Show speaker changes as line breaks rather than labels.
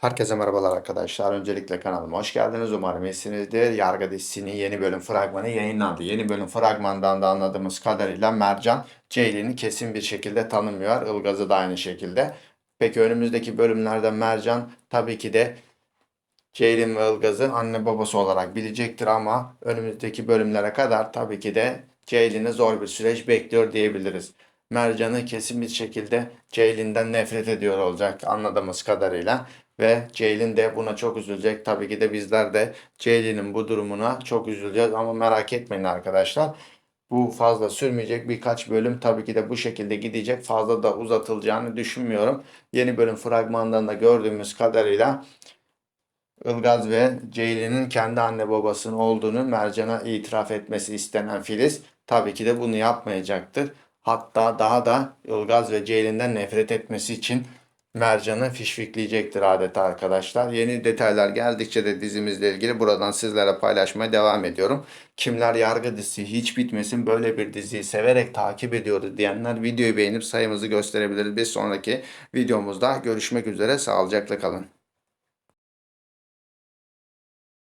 Herkese merhabalar arkadaşlar. Öncelikle kanalıma hoş geldiniz. Umarım iyisinizdir. Yargı dizisinin yeni bölüm fragmanı yayınlandı. Yeni bölüm fragmandan da anladığımız kadarıyla Mercan Ceylin'i kesin bir şekilde tanımıyor. Ilgaz'ı da aynı şekilde. Peki önümüzdeki bölümlerde Mercan tabii ki de Ceylin ve Ilgaz'ı anne babası olarak bilecektir ama önümüzdeki bölümlere kadar tabii ki de Ceylin'i zor bir süreç bekliyor diyebiliriz. Mercan'ı kesin bir şekilde Ceylin'den nefret ediyor olacak anladığımız kadarıyla ve Ceylin de buna çok üzülecek. Tabii ki de bizler de Ceylin'in bu durumuna çok üzüleceğiz ama merak etmeyin arkadaşlar. Bu fazla sürmeyecek birkaç bölüm tabii ki de bu şekilde gidecek. Fazla da uzatılacağını düşünmüyorum. Yeni bölüm fragmanlarında gördüğümüz kadarıyla Ilgaz ve Ceylin'in kendi anne babasının olduğunu Mercan'a itiraf etmesi istenen Filiz tabii ki de bunu yapmayacaktır. Hatta daha da Ilgaz ve Ceylin'den nefret etmesi için Mercan'ı fişfikleyecektir adeta arkadaşlar. Yeni detaylar geldikçe de dizimizle ilgili buradan sizlere paylaşmaya devam ediyorum. Kimler yargı dizisi hiç bitmesin böyle bir diziyi severek takip ediyordu diyenler videoyu beğenip sayımızı gösterebiliriz. Bir sonraki videomuzda görüşmek üzere sağlıcakla kalın.